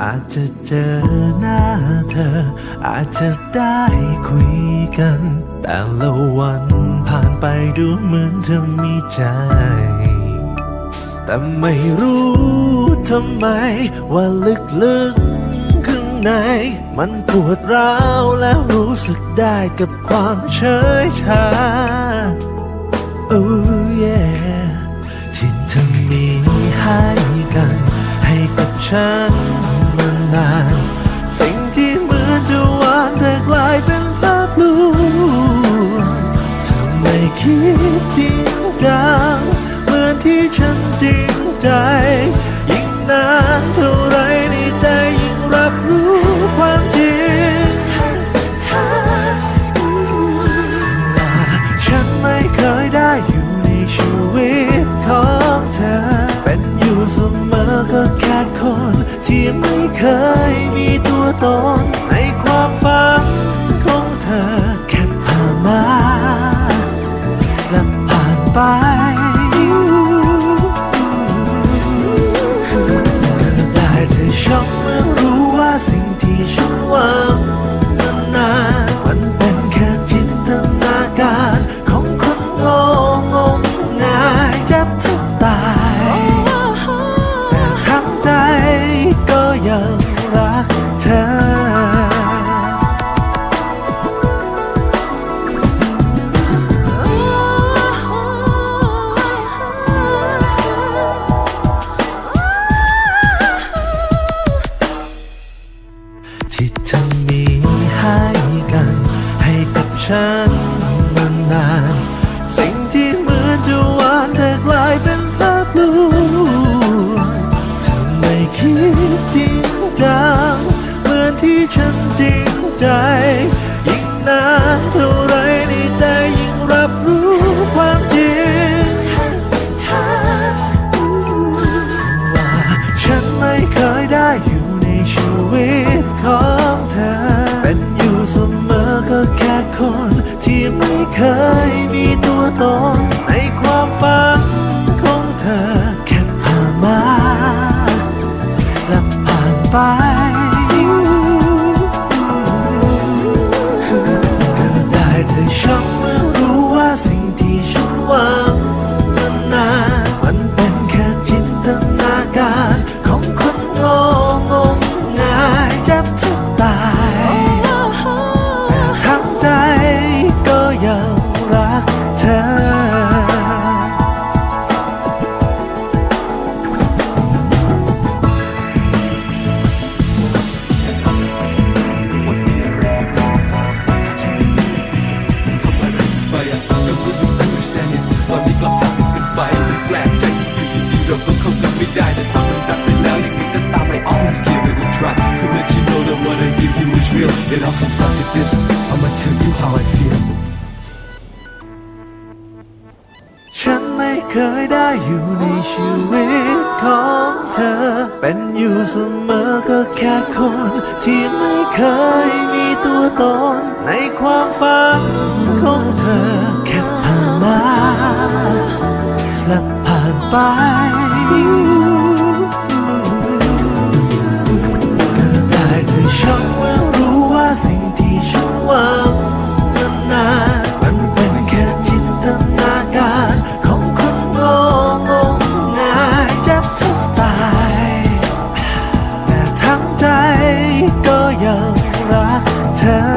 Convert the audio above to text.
อาจจะเจอหน้าเธอ อาจจะได้คุยกัน แต่ละวันผ่านไปดูเหมือนเธอมีใจ แต่ไม่รู้ทำไม ว่าลึกๆข้างใน มันปวดร้าวแล้วรู้สึกได้กับความเฉยชา Oh yeah ที่เธอมีให้กัน ให้กับฉัน ใจ ยิ่งนานเท่าไรในใจยิ่งรับรู้ความจริงว่าฉันไม่เคยได้อยู่ในชีวิตของเธอ เป็นอยู่เสมอก็แค่คน ที่ไม่เคยมีตัวตนในความฝันของเธอแค่ผ่านมาและผ่านไป ยัง ฉันจริงใจ ยิ่งนานเท่าไรในใจยิ่งรับรู้ความจริง ว่าฉันไม่เคยได้อยู่ในชีวิตของเธอ เป็นอยู่เสมอก็แค่คนที่ไม่เคยมีตัวตนในความฝันของเธอแค่ผ่านมาและผ่านไป it all comes down to this I'ma tell you how I feel ฉันไม่เคยได้อยู่ในชีวิตของเธอ เป็นอยู่เสมอก็แค่คนที่ไม่เคยมีตัวตน ในความฝันของเธอ แค่ผ่านมาและผ่านไป แ